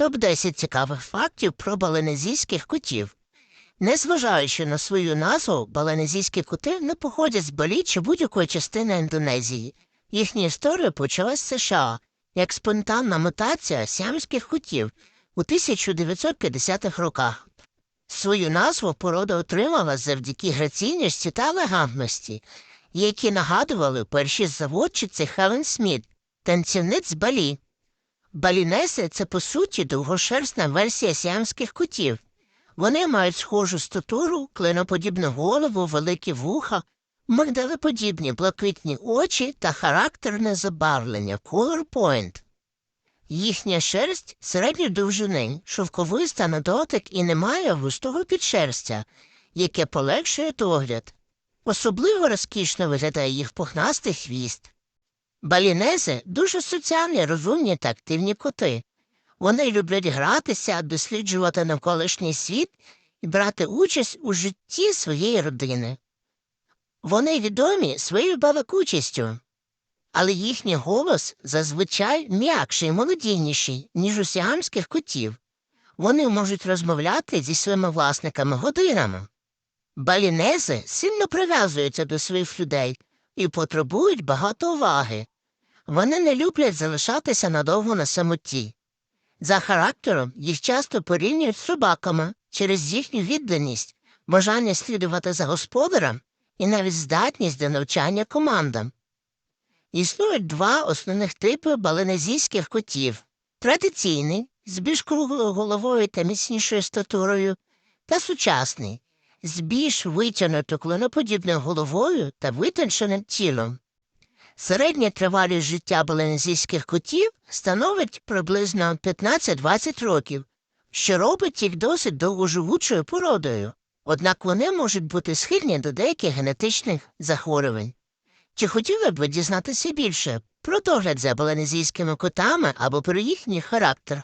Топ-10 цікавих фактів про баланезійських котів. Незважаючи на свою назву, баланезійські коти не походять з Балі чи будь-якої частини Індонезії. Їхня історія почалась з США як спонтанна мутація сіамських котів у 1950-х роках. Свою назву порода отримала завдяки граційності та елегантності, які нагадували перші заводчиці Хелен Сміт, танцівниць Балі. Балінеси це, по суті, довгошерстна версія сіамських котів. Вони мають схожу статуру, клиноподібну голову, великі вуха, мигдалеподібні блакитні очі та характерне забарвлення color point. Їхня шерсть середньої довжини, шовковиста на дотик і не має густого підшерстя, яке полегшує догляд. Особливо розкішно виглядає їх пухнастий хвіст. Балінези дуже соціальні, розумні та активні коти. Вони люблять гратися, досліджувати навколишній світ і брати участь у житті своєї родини. Вони відомі своєю балакучістю, але їхній голос зазвичай м'якший і молодійніший, ніж у сіамських котів. Вони можуть розмовляти зі своїми власниками годинами. Балінези сильно прив'язуються до своїх людей і потребують багато уваги. Вони не люблять залишатися надовго на самоті. За характером їх часто порівнюють з собаками через їхню відданість, бажання слідувати за господарем і навіть здатність до навчання командам. Існують два основних типи баленезійських котів традиційний, з більш круглою головою та міцнішою статурою, та сучасний, з більш витягнутою клоноподібною головою та витонченим тілом. Середня тривалість життя баленезійських котів становить приблизно 15-20 років, що робить їх досить довгоживучою породою, однак вони можуть бути схильні до деяких генетичних захворювань. Чи хотіли б ви дізнатися більше про догляд за баланезійськими котами або про їхній характер?